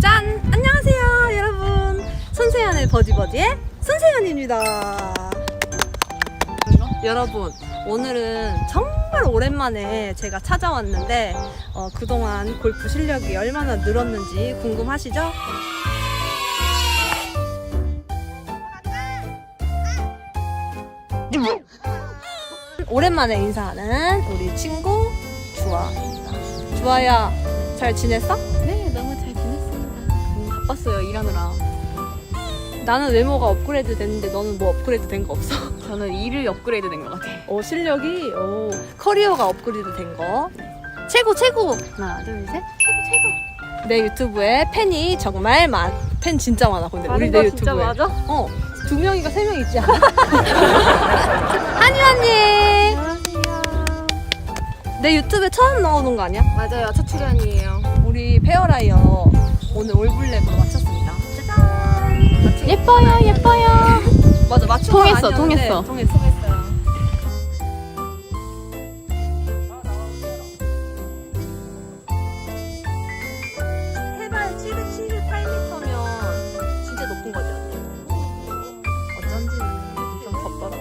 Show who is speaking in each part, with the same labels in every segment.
Speaker 1: 짠! 안녕하세요, 여러분. 손세연의 버디버디의 손세연입니다. 여러분, 오늘은 정말 오랜만에 제가 찾아왔는데, 어, 그동안 골프 실력이 얼마나 늘었는지 궁금하시죠? 오랜만에 인사하는 우리 친구 주아입니다. 주아야, 잘 지냈어?
Speaker 2: 바빴어요, 일하느라.
Speaker 1: 나는 외모가 업그레이드 됐는데 너는 뭐 업그레이드 된 거 없어?
Speaker 2: 저는 일을 업그레이드 된 것 같아요.
Speaker 1: 어, 실력이 어, 커리어가 업그레이드 된 거. 최고 최고.
Speaker 2: 하나, 둘, 셋. 최고, 최고.
Speaker 1: 내 유튜브에 팬이 정말 많. 팬 진짜 많아. 근데 우리 내 유튜브에.
Speaker 2: 진짜 맞아?
Speaker 1: 어. 두 명이가 세 명 있지 않아? 한유 언니. 내 유튜브에 처음 나오는 거 아니야?
Speaker 2: 맞아요, 첫 출연이에요.
Speaker 1: 우리 페어라이어 오늘 올블랙으로 마쳤습니다. 짜잔.
Speaker 2: 예뻐요, 예뻐요.
Speaker 1: 맞아 맞춘 건
Speaker 2: 통했어,
Speaker 1: 아니었는데
Speaker 2: 통했어.
Speaker 1: 통했어.
Speaker 2: 수고했어요.
Speaker 1: 해발 778m면 진짜 높은 거죠. 어쩐지 좀 덥더라.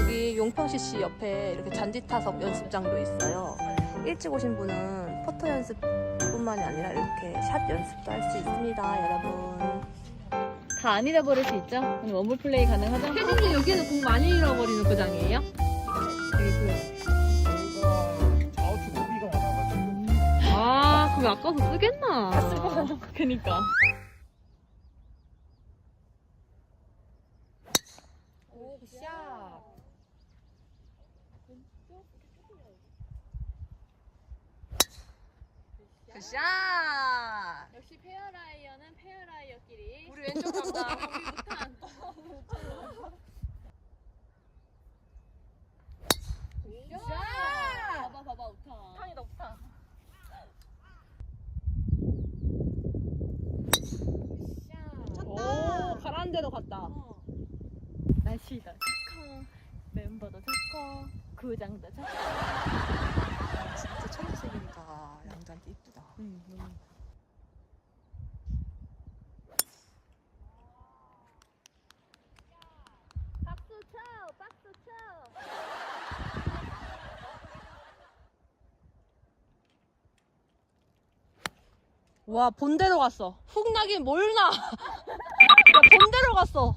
Speaker 1: 여기 용평CC 옆에 이렇게 잔디 타석 연습장도 있어요. 일찍 오신 분은 포터 연습 뿐만이 아니라 이렇게 샷 연습도 할 수 있습니다, 여러분.
Speaker 2: 다 안 잃어버릴 수 있죠? 오늘 원볼 플레이 가능하죠?
Speaker 1: 혜진님 여기는 공 많이 잃어버리는 구장이에요?
Speaker 3: 아,
Speaker 1: 그거 아까서 쓰겠나?
Speaker 2: 그니까.
Speaker 1: 굿샷!
Speaker 2: 역시 페어라이어는 페어라이어끼리.
Speaker 1: 우리 왼쪽 간다.
Speaker 2: 야! 봐봐, 봐봐, 우타.
Speaker 1: 탕이 높다. 오, 가라앉은 데도 갔다.
Speaker 2: 날씨도 좋고, 멤버도 좋고, 구장도 좋고.
Speaker 1: 진짜 청색이니까 양자한테 이쁘다.
Speaker 2: 응, 너무. 박수 쳐! 박수 쳐!
Speaker 1: 와, 본대로 갔어. 훅 나긴 뭘 나. 야, 본대로 갔어.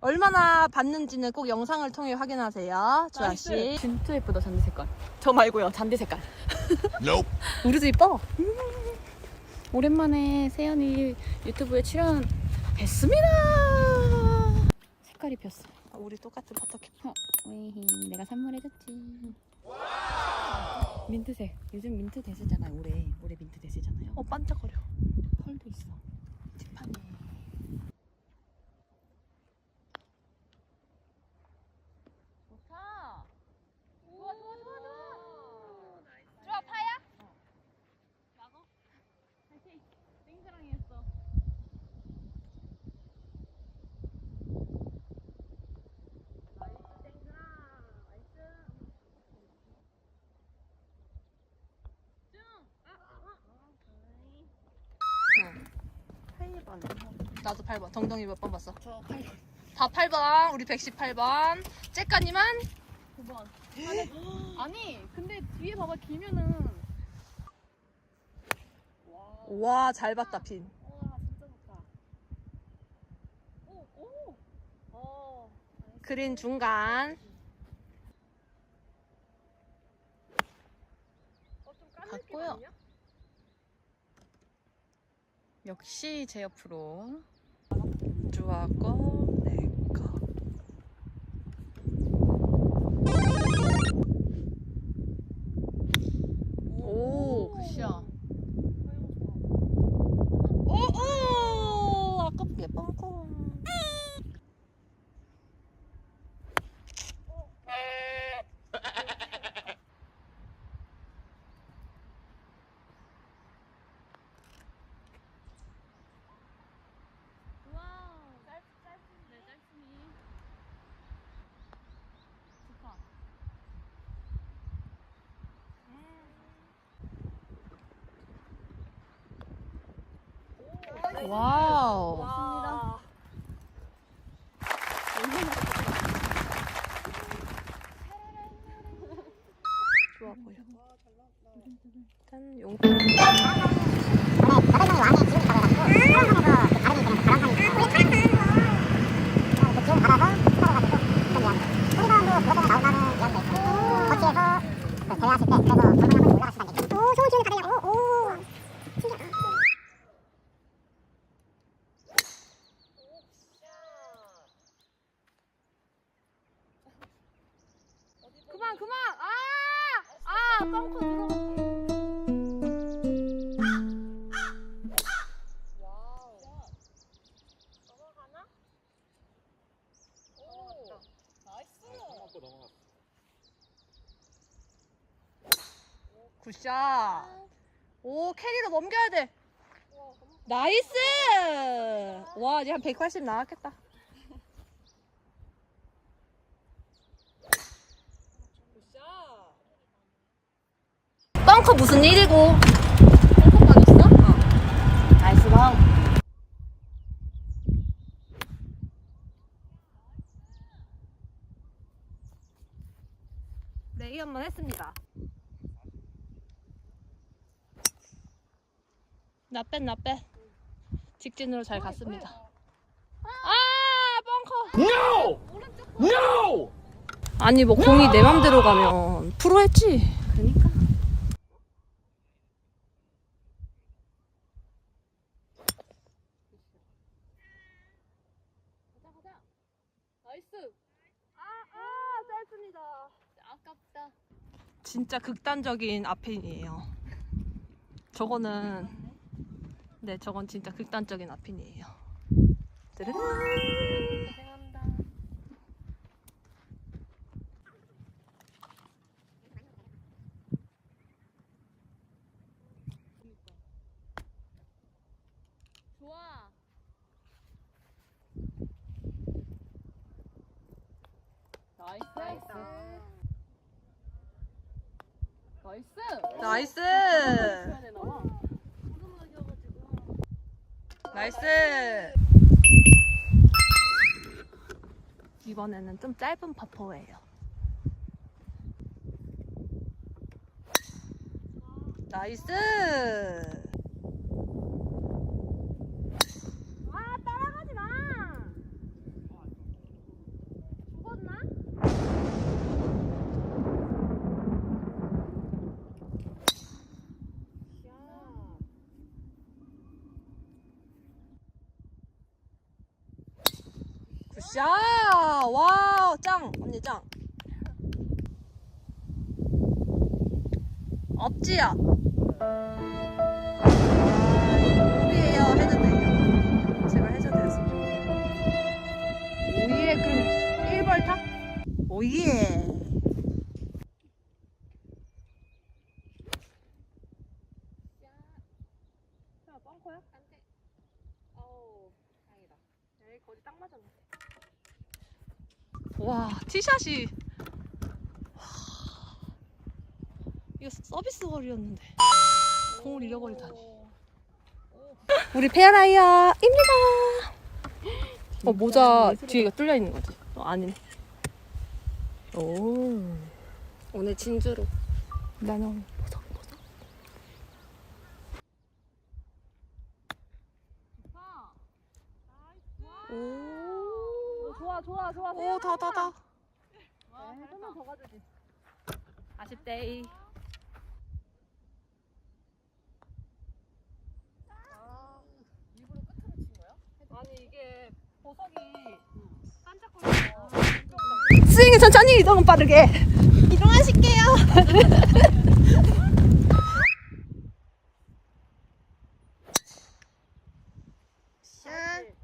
Speaker 1: 얼마나 봤는지는 꼭 영상을 통해 확인하세요. 주아씨.
Speaker 2: 진짜 예쁘다, 잔디 색깔. 저 말고요, 잔디 색깔.
Speaker 1: 우리도 이뻐.
Speaker 2: 오랜만에 세연이 유튜브에 출연했습니다. 색깔이 폈어.
Speaker 1: 우리 똑같은 버터캡.
Speaker 2: 웨이히 내가 선물해줬지. 민트색. 요즘 민트 대세잖아요. 올해 올해 민트 대세잖아요.
Speaker 1: 어, 반짝거려.
Speaker 2: 펄도 있어. 티파니. 좋다. 좋아 좋아 좋아 좋아. 좋아 파야? 어. 막어. 파이팅. 땡그랑이 했어.
Speaker 1: 나도 8번. 덩덩이 몇 번 봤어?
Speaker 2: 저 8번.
Speaker 1: 다 8번. 우리 118번. 째까니만
Speaker 2: 9번. 아니, 아니, 근데 뒤에 봐봐, 길면은. 와,
Speaker 1: 와, 잘 봤다, 핀.
Speaker 2: 와, 진짜 좋다. 오, 오! 어.
Speaker 1: 그린 중간.
Speaker 2: 갔고요. 역시 제 옆으로.
Speaker 1: 주하고 내 거.
Speaker 2: 오, 굿샷.
Speaker 1: 오, 오! 아깝게 뻥뻥.
Speaker 2: 와우, 짧, 짧습니다.
Speaker 1: 와우.
Speaker 4: 와.
Speaker 1: 좋아 보여. 짠 용 굿샷. 오 캐리로 넘겨야 돼. 나이스. 와 이제 한 180 나왔겠다. 벙커 무슨 일이고?
Speaker 4: 벙커 맞았어?
Speaker 1: 나이스 방. 레이 한번 했습니다. 나빼 나빼. 직진으로 잘 갔습니다. 아 벙커.
Speaker 3: No! No!
Speaker 1: 아니 뭐 공이 내 맘대로 가면 프로 했지. 그러니까.
Speaker 4: 가자 가자. 나이스. 아, 아, 짧습니다. 아깝다.
Speaker 1: 진짜 극단적인 아핀이에요. 저거는 네, 저건 진짜 극단적인 아핀이에요.
Speaker 4: 고생한다. 좋아. 나이스. 나이스.
Speaker 1: 나이스.
Speaker 4: 되 나.
Speaker 1: 나이스. 이번에는 좀 짧은 파포예요. 나이스.
Speaker 4: 아 따라가지 마. 죽었나?
Speaker 1: 굿샷! 와우, 짱! 언니 짱! 없지야! 우리에요, 해도 돼요. 제가 해줘도 되었습니다. 오예, 그럼 1벌 타? 오예!
Speaker 4: 야 벙커야? 안 돼. 어우 다행이다. 에이 거기 딱 맞았네.
Speaker 1: 와, 티샷이. 와. 이거 서비스 거리였는데. 공을 잃어버리다니. 우리 페어라이어입니다. 어, 모자 뒤에가 뚫려 있는 거지? 어, 아니네. 오. 오늘 진주로. 나는 보석, 보석.
Speaker 4: 좋다.
Speaker 1: 오.
Speaker 4: 오, 좋아 좋아 좋아.
Speaker 1: 오, 다, 다, 다.
Speaker 4: 더.
Speaker 1: 아쉽대.
Speaker 4: 일부러 끝으로 친 거야?
Speaker 1: 아니, 이게 보석이
Speaker 4: 반짝거리고.
Speaker 1: 스윙은 천천히 이동은 빠르게 이동하실게요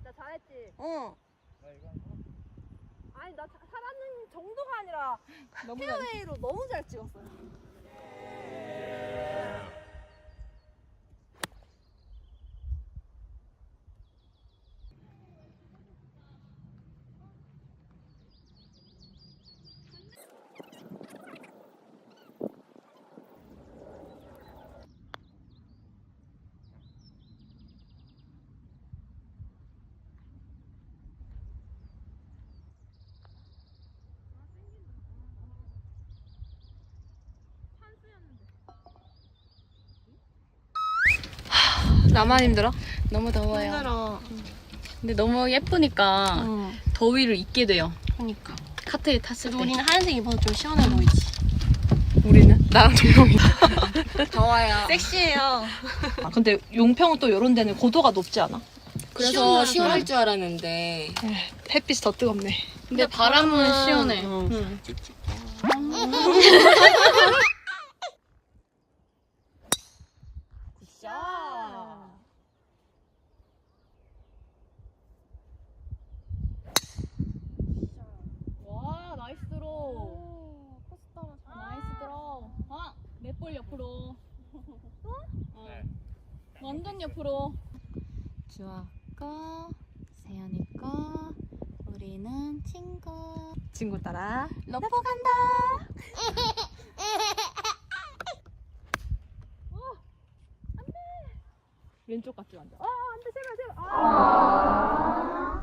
Speaker 4: 나 잘했지.
Speaker 1: 어
Speaker 3: 나 이거 한 번.
Speaker 4: 아니 나 자- 잘하는 정도가 아니라
Speaker 1: 너무
Speaker 4: 페어웨이로 너무 잘 찍었어.
Speaker 1: 나만 힘들어?
Speaker 2: 너무 더워요.
Speaker 1: 힘들어.
Speaker 2: 근데 너무 예쁘니까
Speaker 1: 응.
Speaker 2: 더위를 잊게 돼요.
Speaker 1: 그러니까.
Speaker 2: 카트에 탔을 때.
Speaker 1: 우리는 하얀색 입어서 좀 시원해 보이지.
Speaker 2: 우리는 나랑 동영이.
Speaker 1: 더워요.
Speaker 2: 섹시해요.
Speaker 1: 아, 근데 용평은 또 이런 데는 고도가 높지 않아?
Speaker 2: 그래서 시원할 줄 알았는데.
Speaker 1: 햇빛이 더 뜨겁네.
Speaker 2: 근데 바람은 시원해.
Speaker 1: 응.
Speaker 2: 앞으로 주아 거, 세연이 거, 우리는 친구.
Speaker 1: 친구 따라
Speaker 2: 러퍼 간다. 어, 안돼.
Speaker 1: 왼쪽 같지 완전.
Speaker 4: 어, 아 안돼 제발 제발. 아.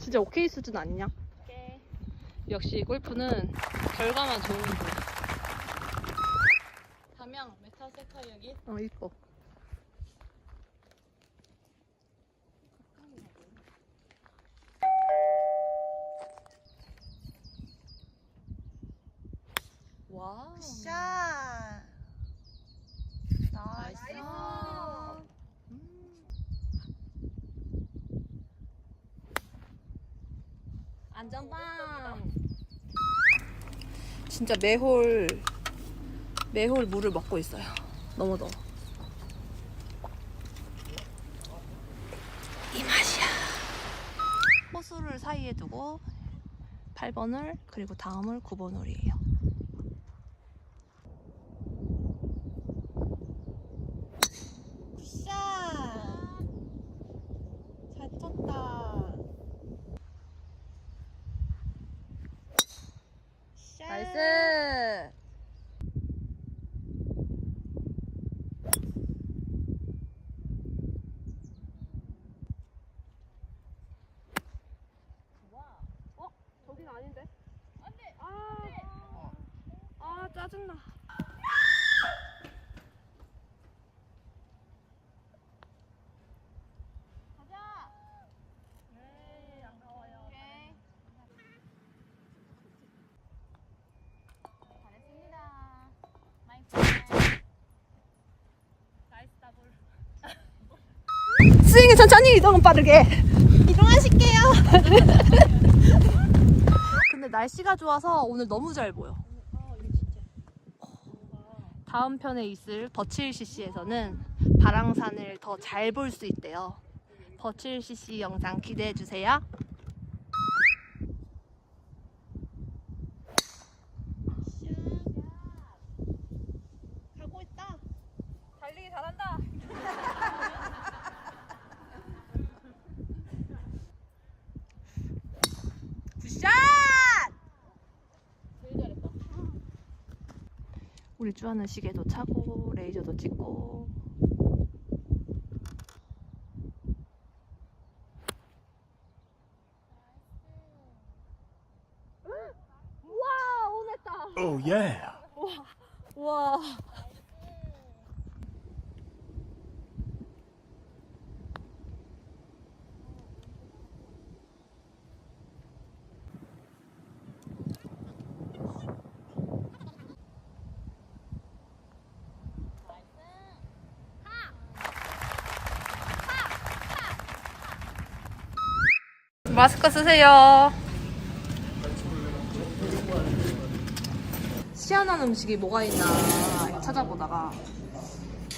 Speaker 1: 진짜 오케이 수준 아니냐?
Speaker 4: 오케이.
Speaker 1: 역시 골프는 결과만 좋은 거.
Speaker 2: 담양 메타세카 여기.
Speaker 1: 어 이뻐. 와.
Speaker 2: 샷.
Speaker 1: 나이스. 안전빵. 진짜 매홀 매홀 물을 먹고 있어요. 너무 더워. 이 맛이야. 호수를 사이에 두고 8번을 그리고 다음을 9번 홀이에요.
Speaker 2: 잘 쳤다.
Speaker 1: 나이스.
Speaker 4: 저긴 아닌데. 안 돼. 아. 아, 짜증나.
Speaker 1: 스윙이 천천히 이동은 빠르게. 이동하실게요. 근데 날씨가 좋아서 오늘 너무 잘 보여. 다음 편에 있을 버칠 CC에서는 바랑산을 더 잘 볼 수 있대요. 버칠 CC 영상 기대해 주세요.
Speaker 2: 가고 있다.
Speaker 4: 달리기 잘한다.
Speaker 1: 굿샷! 우리 주하는 시계도 차고 레이저도 찍고
Speaker 4: 와, 오냈다.
Speaker 3: Oh yeah.
Speaker 1: 와 마스크 쓰세요. 시원한 음식이 뭐가 있나 찾아보다가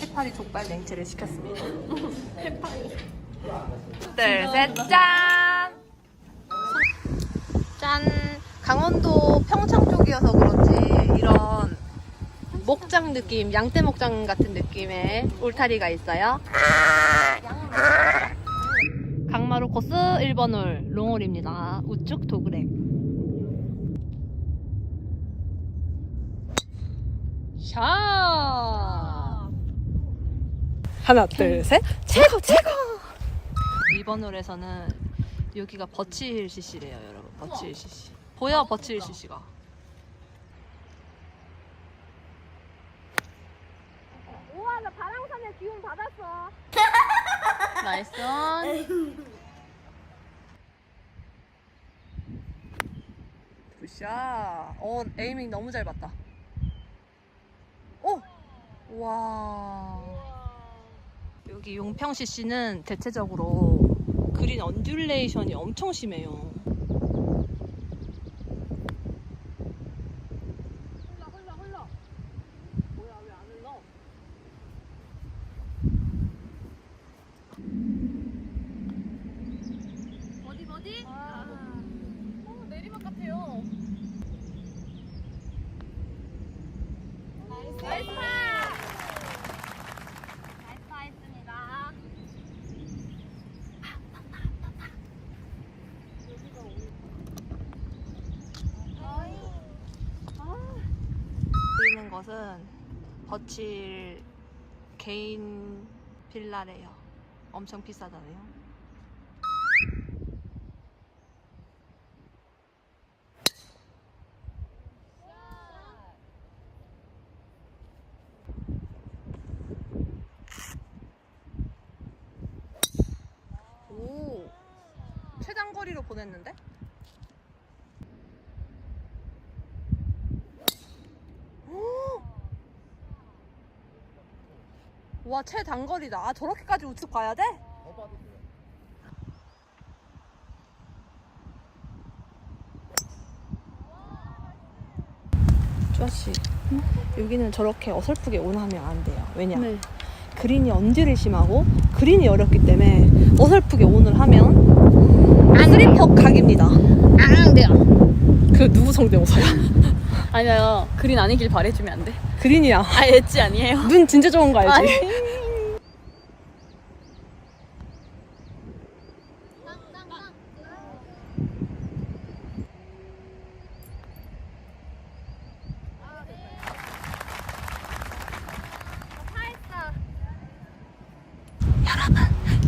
Speaker 1: 해파리 족발 냉채를 시켰습니다. 해파리. 둘, 셋, 짠! 짠! 강원도 평창 쪽이어서 그런지 이런 목장 느낌, 양떼 목장 같은 느낌의 울타리가 있어요. 강마루 코스 1번 홀 롱홀입니다. 우측 도그렉. 샷! 하나, 둘, 셋. 최고, 최고! 이번 홀에서는 여기가 버치힐 CC래요, 여러분. 버치힐 CC. 보여, 버치힐 CC가.
Speaker 4: 우와 나 바람산의 기운 받았어.
Speaker 2: 나이스.
Speaker 1: 굿샷. 어, 에이밍 너무 잘 봤다. 오! 와. 여기 용평 CC는 대체적으로 그린 언듈레이션이 엄청 심해요.
Speaker 4: 어디 어디? 아. 어, 내리막 같아요. 나이스 나이스 파! 나이스 파 했습니다.
Speaker 1: 보이는 것은 버칠 개인 빌라래요. 엄청 비싸다네요. 오, 최단 거리로 보냈는데? 와 최단거리다. 아 저렇게까지 우측 가야 돼? 쭈아씨 여기는 저렇게 어설프게 온하면 안 돼요. 왜냐? 그린이 언질이 심하고 그린이 어렵기 때문에 어설프게 온을 하면 쓰리퍼 각입니다.
Speaker 2: 안 돼요.
Speaker 1: 그 누구 성대모사야?
Speaker 2: 아니요. 그린 아니길 바래주면 안 돼.
Speaker 1: 그린이야.
Speaker 2: 아, 엣지 아니에요.
Speaker 1: 눈 진짜 좋은 거 알지?
Speaker 2: 아니.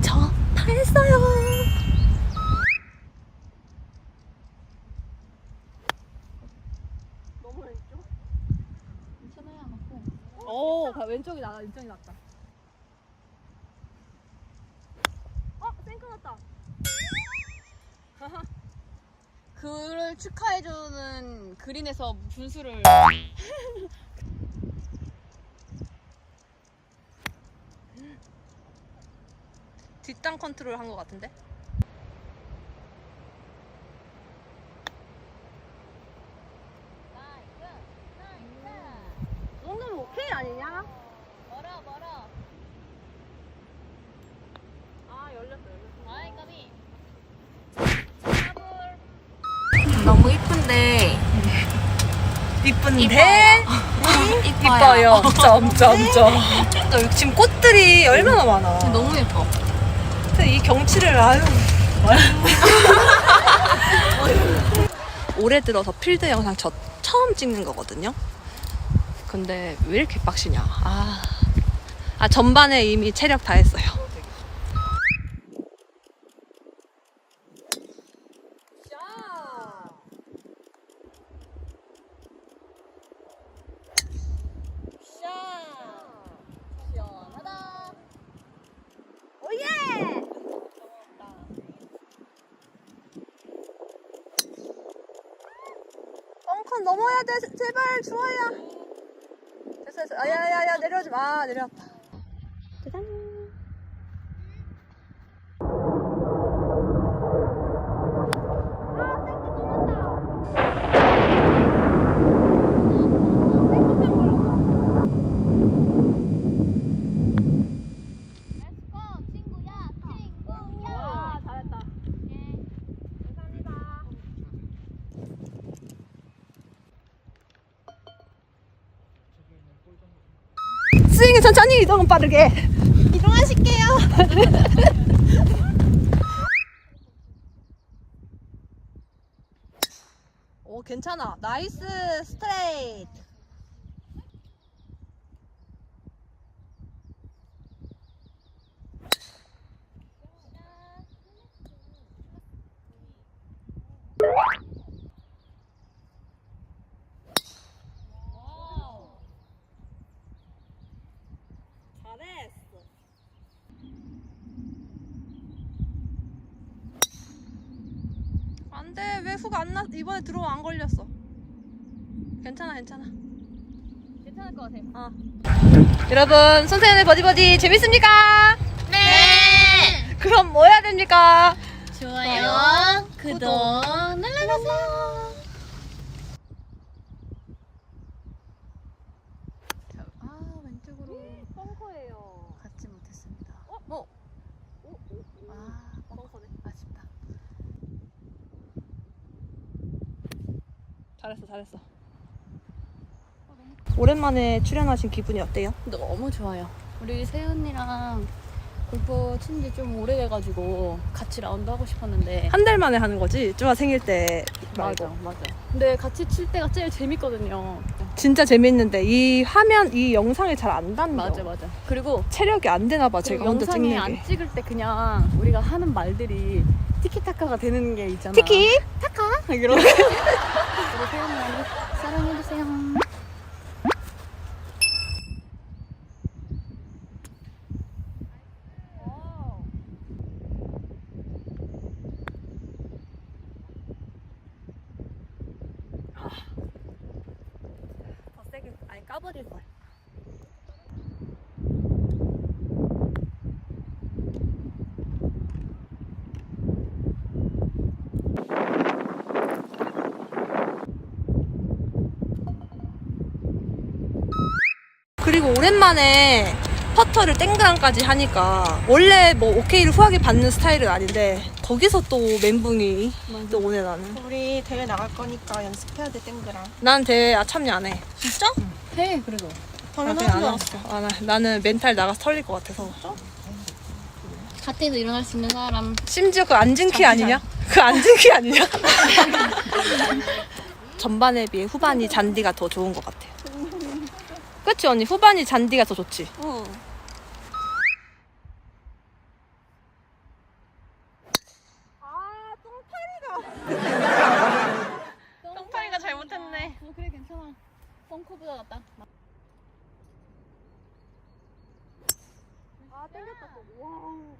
Speaker 1: 저 다 했어요.
Speaker 4: 너무 왼쪽.
Speaker 1: 오, 왼쪽이 나, 왼쪽이 낫다.
Speaker 4: 어 생크 났다.
Speaker 2: 그를 축하해주는 그린에서 분수를.
Speaker 1: 뒷땅 컨트롤 한 것 같은데?
Speaker 4: 이 정도면 오케이 아니냐?
Speaker 2: 멀어, 멀어.
Speaker 4: 아 열렸어 열렸어.
Speaker 2: 아이, 까비.
Speaker 1: 너무 이쁜데. 이쁜데? 이뻐요. 점점점. 또 지금 꽃들이 얼마나 많아.
Speaker 2: 너무 예뻐.
Speaker 1: 근데 이 경치를 아유. 올해 들어서 필드 영상 저 처음 찍는 거거든요. 근데 왜 이렇게 빡시냐? 아, 아 전반에 이미 체력 다 했어요. 넘어야 돼. 제발 주아야. 됐어 됐어. 야야야 내려오지 마. 내려왔다. 짜잔.
Speaker 4: 와 잘했다. 감사합니다.
Speaker 1: 스윙은 천천히 이동은 빠르게.
Speaker 2: 이동하실게요.
Speaker 1: 오 괜찮아. 나이스 스트레이트. 잘했어. 안 돼. 왜 훅안 나? 이번에 들어와 안 걸렸어. 괜찮아, 괜찮아.
Speaker 2: 괜찮을 것 같아요.
Speaker 1: 어. 여러분, 선생님의 버디버디 재밌습니까?
Speaker 2: 네.
Speaker 1: 그럼 뭐 해야 됩니까?
Speaker 2: 좋아요, 구독 눌러주세요.
Speaker 1: 오랜만에 출연하신 기분이 어때요?
Speaker 2: 너무 좋아요. 우리 세연이랑 골프 친 지 좀 오래돼가지고 같이 라운드 하고 싶었는데
Speaker 1: 한 달 만에 하는 거지? 쭈아 생일 때 말고.
Speaker 2: 맞아 맞아. 근데 같이 칠 때가 제일 재밌거든요.
Speaker 1: 진짜 재밌는데 이 화면 이 영상에 잘안 담겨.
Speaker 2: 맞아 맞아. 그리고
Speaker 1: 체력이 안 되나 봐 제가
Speaker 2: 그리고
Speaker 1: 혼자
Speaker 2: 영상에
Speaker 1: 찍는
Speaker 2: 안
Speaker 1: 게.
Speaker 2: 찍을 때 그냥 우리가 하는 말들이 티키타카가 되는 게 있잖아.
Speaker 1: 티키?
Speaker 2: 타카 이러고. 우리 세연이 사랑해주세요.
Speaker 1: 더 세게 아니 까버릴 걸. 오랜만에 퍼터를 땡그랑까지 하니까 원래 뭐 오케이를 후하게 받는 스타일은 아닌데 거기서 또 멘붕이 또 오네 나는.
Speaker 5: 우리 대회 나갈 거니까 연습해야 돼 땡그랑
Speaker 1: 난 대회 아 참여 안 해.
Speaker 5: 진짜?
Speaker 2: 해 그래도.
Speaker 1: 안
Speaker 5: 알았어
Speaker 1: 아, 나, 나는 멘탈 나가서 털릴 것 같아서.
Speaker 2: 갓에도 일어날 수 있는 사람.
Speaker 1: 심지어 그 앉은 키 아니냐? 그 앉은 키 아니냐? 전반에 비해 후반이 잔디가 더 좋은 것 같아요. 그치 언니? 후반이 잔디가 더 좋지?
Speaker 2: 어.
Speaker 5: 똥파리가 잘못했네
Speaker 2: 어, 그래 괜찮아. 펑커보다 낫다.
Speaker 4: 아, 땡겼다 또. 와우.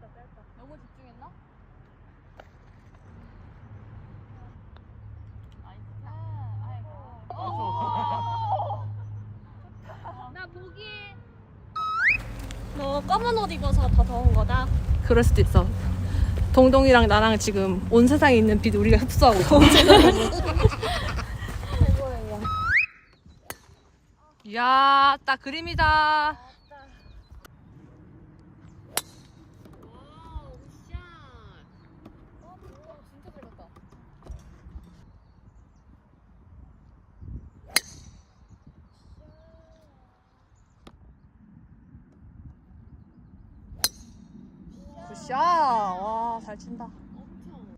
Speaker 4: 짧다, 짧다.
Speaker 2: 너무 집중했나?
Speaker 4: 나 보기.
Speaker 2: 너 검은 옷 입어서 더 더운 거다.
Speaker 1: 그럴 수도 있어. 동동이랑 나랑 지금 온 세상에 있는 빛 우리가 흡수하고 있어. 이야, 딱 그림이다.
Speaker 2: 와우, 샷. 어, 진짜 잘 봤다.
Speaker 1: 굿샷. 와, 잘 친다.
Speaker 2: 엄청.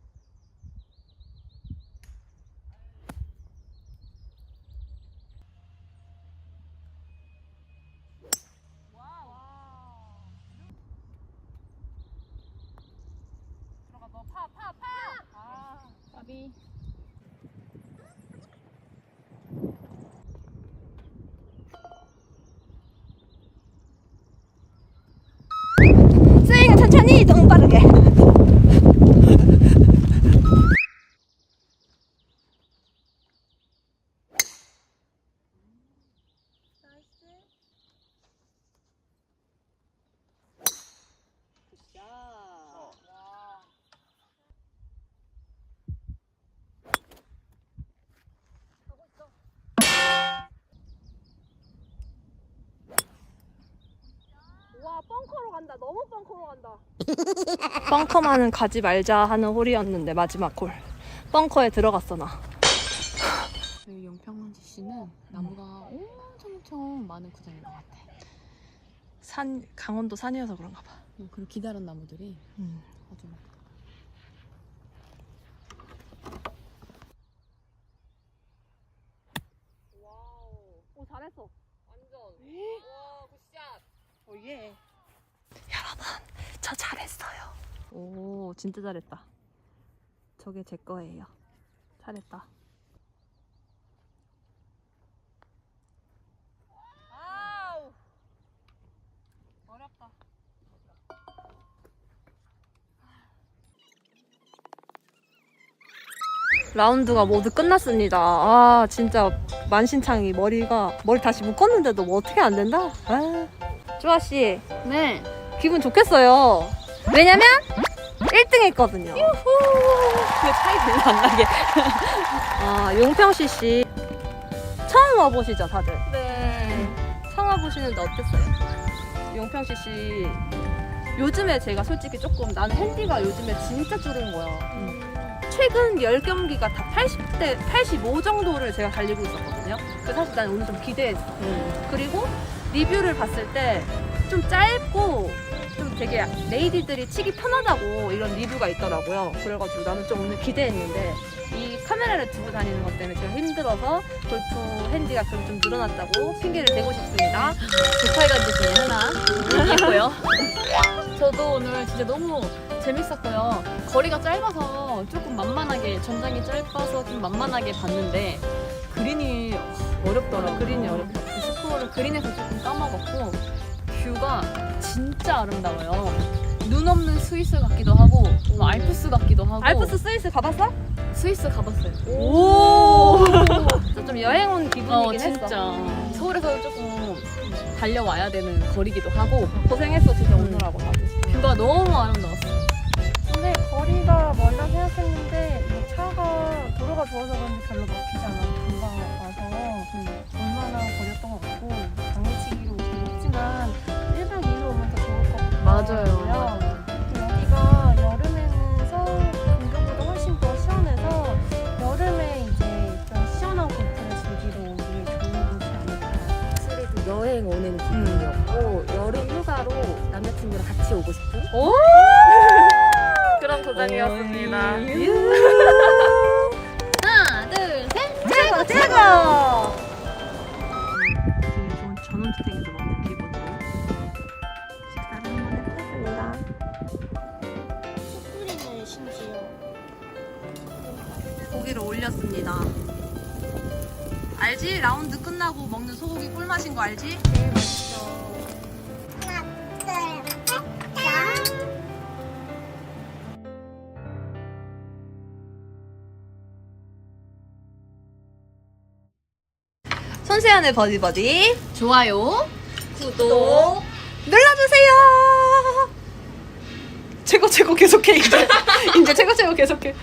Speaker 1: 들어가, 너 파, 파, 파. 아.
Speaker 2: 까비.
Speaker 1: 스윙은 천천히, 동 빠르게.
Speaker 4: 와, 벙커로 간다. 너무 벙커로 간다.
Speaker 1: 벙커만은 가지 말자 하는 홀이었는데 마지막 홀. 벙커에 들어갔어 나.
Speaker 2: 여기 용평원지 씨는 나무가 엄청 엄청 많은 구장인 것 같아.
Speaker 1: 산 강원도 산이어서 그런가 봐.
Speaker 2: 어, 그리고 기다란 나무들이
Speaker 1: 음.
Speaker 2: 아주
Speaker 4: 와우. 오, 잘했어. 완전. 와, 굿샷.
Speaker 5: 오예
Speaker 1: 여러분, 저 잘했어요. 오, 진짜 잘했다. 저게 제 거예요. 잘했다. 아우! 어렵다. 라운드가 모두 끝났습니다. 아, 진짜 만신창이 머리가 머리 다시 묶었는데도 뭐 어떻게 안 된다? 아. 주아 씨.
Speaker 2: 네.
Speaker 1: 기분 좋겠어요. 왜냐면 1등 했거든요.
Speaker 2: 그 차이 별로 안 나게.
Speaker 1: 아 용평 씨씨 처음 와보시죠 다들?
Speaker 2: 네.
Speaker 1: 처음 와보시는데 어땠어요? 용평 씨씨 요즘에 제가 솔직히 조금 나는 핸디가 요즘에 진짜 줄은 거야. 최근 10경기가 다 80대 85 정도를 제가 달리고 있었거든요. 그 사실 난 오늘 좀 기대했어. 그리고 리뷰를 봤을 때 좀 짧고 좀 되게 레이디들이 치기 편하다고 이런 리뷰가 있더라고요. 그래가지고 나는 좀 오늘 기대했는데 이 카메라를 두고 다니는 것 때문에 제가 힘들어서 골프 핸디가 그럼 좀 늘어났다고 핑계를 대고 싶습니다.
Speaker 2: 조카이간지 중에 하나 얘기했고요. 저도 오늘 진짜 너무 재밌었고요. 거리가 짧아서 조금 만만하게 전장이 짧아서 좀 만만하게 봤는데 그린이 어렵더라고요.
Speaker 1: 그린이 어렵다.
Speaker 2: 스코어를 그린에서 조금 까먹었고 뷰가 진짜 아름다워요. 눈 없는 스위스 같기도 하고 뭐 알프스 같기도 하고
Speaker 1: 알프스 스위스 가봤어?
Speaker 2: 스위스 가봤어요.
Speaker 1: 오! 좀 여행 온
Speaker 2: 어
Speaker 1: 기분이긴 했어.
Speaker 2: 진짜 서울에서 조금 달려와야 되는 거리기도 하고
Speaker 1: 고생했어 진짜
Speaker 2: 음.
Speaker 1: 오늘하고 다들.
Speaker 2: 뷰가 너무 아름다웠어.
Speaker 4: 근데 거리가 멀다 생각했는데 뭐 차가 도로가 좋아서 그런지 별로 막히지 않아서 금방 와서 얼마나 걸렸던 것 같고
Speaker 2: 맞아요.
Speaker 4: 여기가 여름에는 서울 근교보다 훨씬 더 시원해서 여름에 이제 좀 시원한 골프를 즐기러 오기 좋은 곳이 아닐까.
Speaker 6: 확실히 좀 여행 오는 기분이었고 여름 휴가로 남자친구랑 같이 오고 싶은
Speaker 1: 오!
Speaker 6: 그런 도장이었습니다.
Speaker 2: 하나, 둘, 셋.
Speaker 1: 최고 최고! 알지? 라운드 끝나고 먹는 소고기 꿀맛인 거 알지?
Speaker 4: 제일 맛있어.
Speaker 1: 손세연의 버디버디
Speaker 2: 좋아요.
Speaker 1: 구독 눌러주세요. 최고 최고 계속해 이제 이제 최고 최고 계속해.